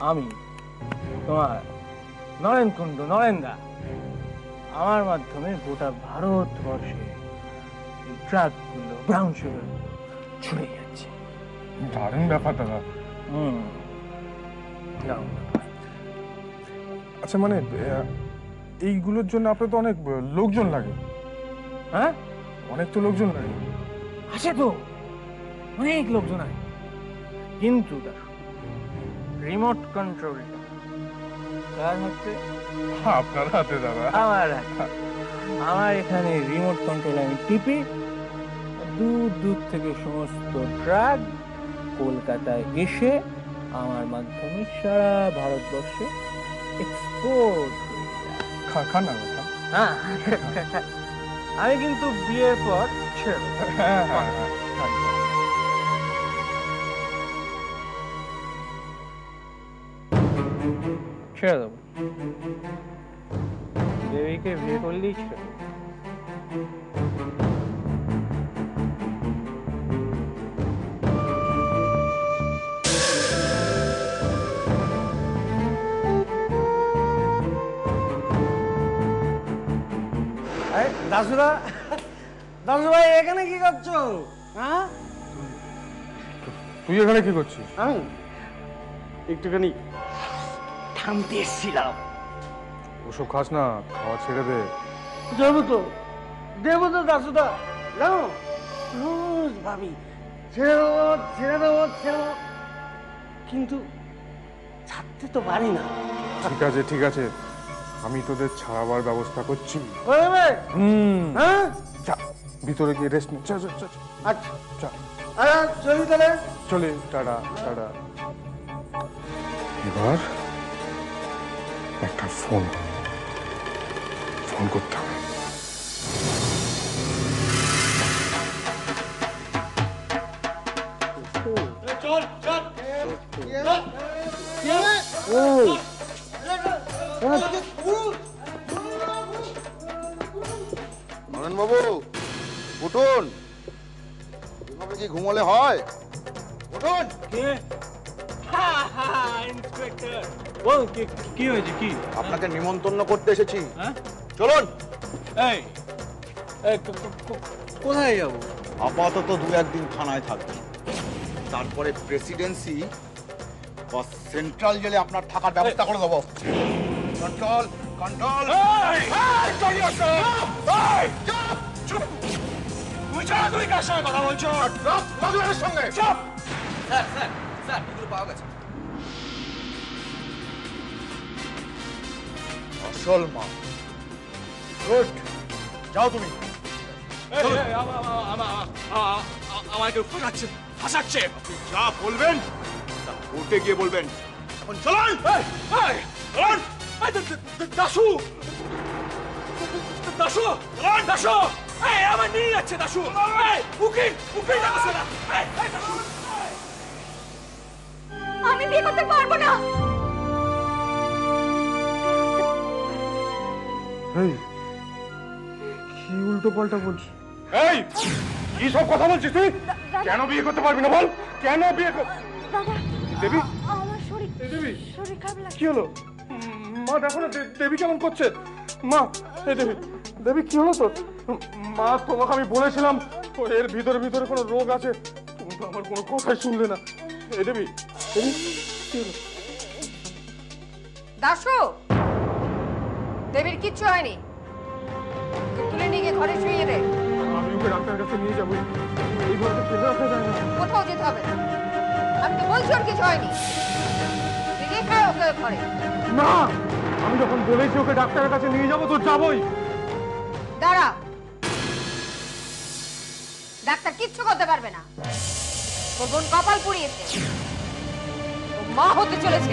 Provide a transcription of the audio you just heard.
আমি তোমার নরেন কুণ্ডু নরেন্দা আমার মাধ্যমে গোটা ভারতবর্ষে ট্রাকগুলো ব্রাউন সুগার ছুড়ে যাচ্ছে। দারুণ ব্যাপার দাদা। হুম দারুণ আচ্ছা মানে এইগুলোর জন্য আপনার তো অনেক লোকজন লাগে। হ্যাঁ? অনেক তো লোকজন লাগে। আছে তো অনেক লোকজন আছে। কিন্তু দেখো রিমোট কন্ট্রোলটা কার হাতে আপনার হাতে দাদা। আমার আমার এখানে রিমোট কন্ট্রোল আমি টিপি দূর দূর থেকে সমস্ত ট্রাক কলকাতায় এসে আমার মাধ্যমে সারা ভারতবর্ষে এক্সপোর্ট খা- খান না হ্যাঁ। আমি কিন্তু বিয়ের পর ছেড়ে ছেড়ে দেবো। দেবীকে বিয়ে করলেই ছেড়ে দাসুদা দাসু ভাই এখানে কি করছ? হ্যাঁ? তুই এখানে কি করছিস? আমি? একটুখানি থামতে এসেছিলাম ওসব খাস না খাওয়া ছেড়ে দে। দেবো তো দেবো তো দাসুদা জানো রোজ ভাবি ছেড়ে দেবো ছেড়ে দেবো ছেড়ে দেবো। কিন্তু ছাড়তে তো পারি না। ঠিক আছে ঠিক আছে। আমি তোদের ছাড়াবার ব্যবস্থা করছি। হুম। হ্যাঁ? ভিতরে গিয়ে রেস্ট নে। চল চল চল। চল। আচ্ছা। চল। আচ্ছা চলি তাহলে। চলে টাটা টাটা। এবার একটা ফোন। ফোন করতে হবে। বাবু উঠুন। এভাবে কি ঘুমোলে হয়? উঠুন। ইন্সপেক্টর। বল কি কি হয়েছে কি? আপনাকে নিমন্ত্রণ করতে এসেছি। হ্যাঁ? চলুন। এই কোথায় যাব? আপাতত দু একদিন থানায় থাকবেন তারপরে প্রেসিডেন্সি বা সেন্ট্রাল জেলে আপনার থাকার ব্যবস্থা করে দেবো। Control control. তুই ছাড়া তুই কার সঙ্গে কথা বলছো? সঙ্গে স্যার স্যার স্যার পাওয়া গেছে। আসল মা গুড যাও তুমি আমাকে ফাঁসাচ্ছে ফাঁসাচ্ছে যা বলবেন তা কোর্টে গিয়ে বলবেন। এখন চলুন। দাসু দাসু দাসু এই আমার নিয়ে যাচ্ছে দাসু এই উকিল উকিল যাচ্ছে না কি উল্টো পাল্টা বলছিস? এই কি সব কথা বলছিস তুই? কেন বিয়ে করতে পারবি না বল? কেন বিয়ে কর- দেবী? আমার শরীর দেবী? শরীর খারাপ লাগছে। কি হলো? মা দেখো না দেবী কেমন করছে? মা এই দেবী দেবী কি হলো তোর? মা তোমাকে আমি বলেছিলাম এর ভিতরে ভিতরে কোনো রোগ আছে। তুমি তো আমার কোনো কথাই শুনলে না। এই দেবী দেবী কি হলো? দাশু দেবীর কিচ্ছু হয়নি। ঘরে শুয়ে দে। আমি ওকে ডাক্তারের কাছে নিয়ে যাব। এইভাবে তো ফেলে রাখা যায় না? কোথাও যেতে হবে। আমি তো বলছি ওর কিছু হয়নি। তুই রেখে আয় ওকে ঘরে। না আমি যখন বলেছি ওকে ডাক্তারের কাছে নিয়ে যাব তো যাবোই। দাঁড়া। ডাক্তার কিচ্ছু করতে পারবে না। তোর বোন কপাল পুড়িয়েছে। মা হতে চলেছে।